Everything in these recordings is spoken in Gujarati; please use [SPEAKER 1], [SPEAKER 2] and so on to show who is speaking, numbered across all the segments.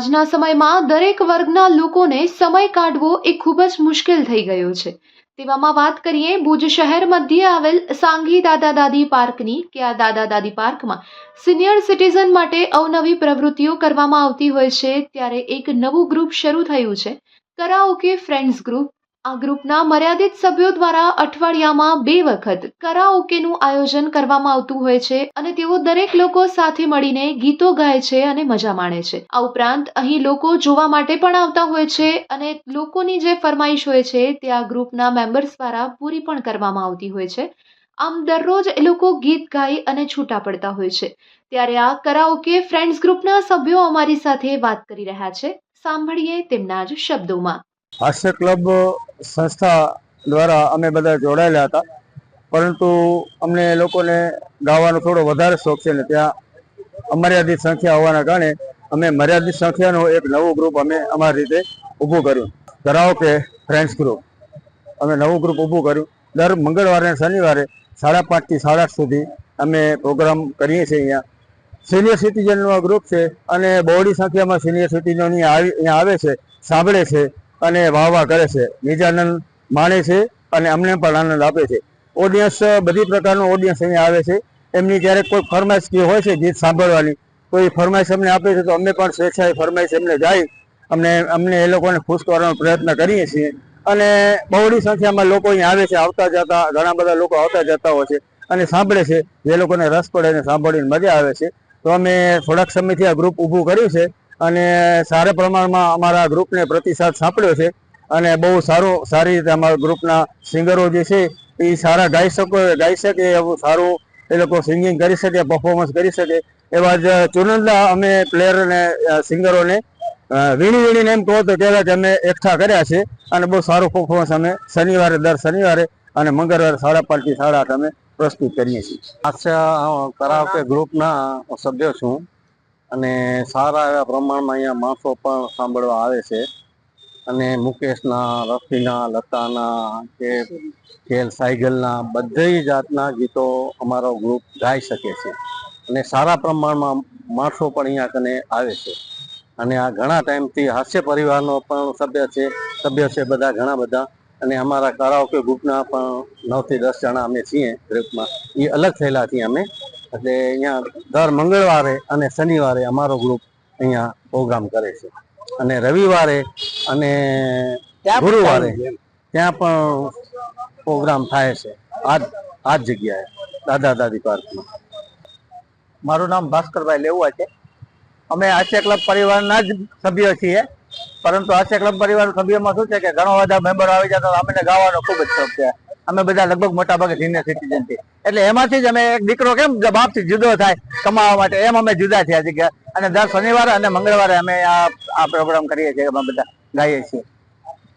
[SPEAKER 1] આજના સમયમાં દરેક વર્ગના લોકોને સમય કાઢવો એ ખૂબ જ મુશ્કેલ થઈ ગયો છે. તેવામાં વાત કરીએ ભુજ શહેર મધ્યે આવેલ સાંઘી દાદા દાદી પાર્કની, કે આ દાદા દાદી પાર્કમાં સિનિયર સિટીઝન માટે અવનવી પ્રવૃત્તિઓ કરવામાં આવતી હોય છે, ત્યારે એક નવું ગ્રુપ શરૂ થયું છે. કરાઓકે ફ્રેન્ડ્સ ગ્રુપ આ ગ્રુપના મર્યાદિત સભ્યો દ્વારા અઠવાડિયામાં બે વખત કરાઓકેનું આયોજન કરવામાં આવતું હોય છે અને તેઓ દરેક લોકો સાથે મળીને ગીતો ગાય છે અને મજા માણે છે. આ ઉપરાંત અહીં લોકો જોવા માટે પણ આવતા હોય છે અને લોકોની જે ફરમાઈશ હોય છે તે આ ગ્રુપના મેમ્બર્સ દ્વારા પૂરી પણ કરવામાં આવતી હોય છે. આમ દરરોજ એ લોકો ગીત ગાઈ અને છૂટા પડતા હોય છે. ત્યારે આ કરાઓકે ફ્રેન્ડ્સ ગ્રુપના સભ્યો અમારી સાથે વાત કરી રહ્યા છે. સાંભળીએ તેમના જ શબ્દોમાં.
[SPEAKER 2] હાસ્ય ક્લબ સંસ્થા દ્વારા અમે બધા જોડાયેલા હતા. પરંતુ અમને લોકોને ગાવાનો થોડો વધારે શોખ છે ને ત્યાં અમર્યાદિત સંખ્યા હોવાના કારણે અમે મર્યાદિત સંખ્યાનું એક નવું ગ્રુપ અમે અમારી રીતે ઊભું કર્યું. ધરાવો કે ફ્રેન્ડ્સ ગ્રુપ અમે નવું ગ્રુપ ઊભું કર્યું. દર મંગળવારે અને શનિવારે સાડા પાંચથી સાડા આઠ સુધી અમે પ્રોગ્રામ કરીએ છીએ અહીંયા. સિનિયર સિટીઝનનો ગ્રુપ છે અને બહોળી સંખ્યામાં સિનિયર સિટીઝનો અહીંયા આવે છે, સાંભળે છે. અને વાહ વાહ કરે છે. નિજાનંદ માણે છે અને અમને પણ આનંદ આપે છે. ઓડિયન્સ બધી પ્રકારનું ઓડિયન્સ અહીંયા આવે છે. એમની જ્યારે કોઈ ફરમાઈશ હોય છે ગીત સાંભળવાની, કોઈ ફરમાઈશ અમને આપે છે તો અમે પણ સ્વેચ્છાએ ફરમાઈશ એમને જાય. અમને અમને એ લોકોને ખુશ કરવાનો પ્રયત્ન કરીએ છીએ. અને બહોળી સંખ્યામાં લોકો અહીંયા આવે છે, આવતા જતા, ઘણા બધા લોકો આવતા જતા હોય છે અને સાંભળે છે. જે લોકોને રસ પડે અને સાંભળીને મજા આવે છે. તો અમે થોડાક સમયથી આ ગ્રુપ ઊભું કર્યું છે. અને સારા પ્રમાણમાં અમારા ગ્રુપને પ્રતિસાદ સાંપડ્યો છે. અને બહુ સારો, સારી રીતે અમારા ગ્રુપના સિંગરો જે છે, એ સારા ગાઈ શકો, ગાઈ શકે, એવું સારું એ લોકો સિંગિંગ કરી શકે પરફોર્મન્સ કરી શકે. એવા જ ચુનંદા અમે પ્લેયરને સિંગરોને વીણી વીણીને એમ કહો તો કહેવાય કે અમે એકઠા કર્યા છે. અને બહુ સારું પરફોર્મન્સ અમે શનિવારે દર શનિવારે અને મંગળવારે સાડા પાંચથી સાડા આઠ અમે પ્રસ્તુત કરીએ છીએ.
[SPEAKER 3] હાસ્ય કરાવકે ગ્રુપના સભ્ય છું. અને સારા એવા પ્રમાણમાં અહીંયા માણસો પણ સાંભળવા આવે છે. અને મુકેશના, રફીના, લતાના કે ખેલ સાયગલના બધી જાતના ગીતો અમારો ગ્રુપ ગાઈ શકે છે. અને સારા પ્રમાણમાં માણસો પણ અહીંયા કને આવે છે. અને આ ઘણા ટાઈમથી હાસ્ય પરિવારનો પણ સભ્ય છે સભ્ય છે બધા, ઘણા બધા. અને અમારા કારાઓકે ગ્રુપના પણ નવથી દસ જણા અમે છીએ ગ્રુપમાં એ અલગ થયેલા છીએ અમે. એટલે અહીંયા દર મંગળવારે અને શનિવારે અમારો ગ્રુપ અહીંયા પ્રોગ્રામ કરે છે. અને રવિવારે અને ગુરુવારે ત્યાં પણ પ્રોગ્રામ થાય છે. આ આ જ જગ્યાએ દાદા દાદી પાર્કમાં.
[SPEAKER 2] મારું નામ ભાસ્કરભાઈ લેવા છે. અમે આશિયા ક્લબ પરિવારના જ સભ્ય છીએ. પરંતુ આશિયા ક્લબ પરિવાર સભ્યમાં શું છે કે ઘણા બધા મેમ્બરો આવી જતા અમને ગાવાનો ખૂબ જ શોખ છે. અમે બધા લગભગ મોટા ભાગે સિનિયર સિટીઝન છીએ. એટલે એમાંથી જ અમે એક દીકરો કેમ બાપથી જુદો થાય કમાવા માટે, એમ અમે જુદા થયા છીએ અને દર શનિવારે અને મંગળવારે અમે આ આ પ્રોગ્રામ કરીએ છીએ અમે બધા ગાઈએ છીએ.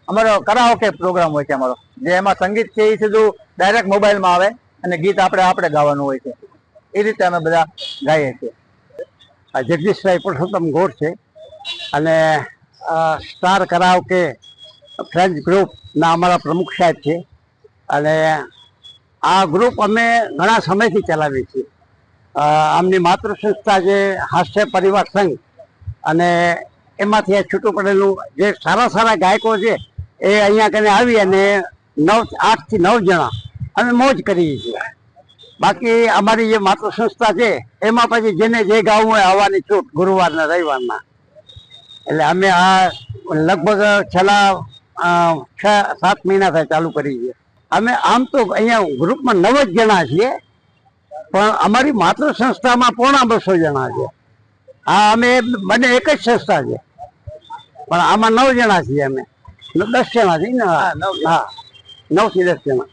[SPEAKER 2] અમારો કરાઓકે પ્રોગ્રામ હોય છે અમારો, જે એમાં સંગીત છે એ સીધું ડાયરેક્ટ મોબાઈલમાં આવે અને ગીત આપણે આપણે ગાવાનું હોય છે. એ રીતે અમે બધા ગાઈએ છીએ.
[SPEAKER 3] આ જગદીશભાઈ પુરુષોત્તમ ગોળ છે અને સ્ટાર કરાવકે ફ્રેન્ચ ગ્રુપના અમારા પ્રમુખ સાહેબ છે અને આ ગ્રુપ અમે ઘણા સમયથી ચલાવીએ છીએ. આમની માતૃ સંસ્થા જે હાસ્ય પરિવાર સંઘ અને એમાંથી આ છૂટું પડેલું જે સારા સારા ગાયકો છે, એ અહીંયા કને આવી અને નવ, આઠથી નવ જણા અમે મોજ કરીએ છીએ. બાકી અમારી જે માતૃ સંસ્થા છે, એમાં પછી જેને જે ગાવું હોય આવવાની છૂટ ગુરુવારના રવિવારના. એટલે અમે આ લગભગ છેલ્લા છ, સાત મહિના થાય ચાલુ કરી છે અમે આમ તો અહીંયા ગ્રુપમાં નવ જ જણા છીએ પણ અમારી માતૃ સંસ્થામાં પોણા બસો જણા છે. હા અમે બંને એક જ સંસ્થા છે. પણ આમાં નવ જણા છીએ અમે. દસ જણા છીએ ને? હા નવથી દસ જણા.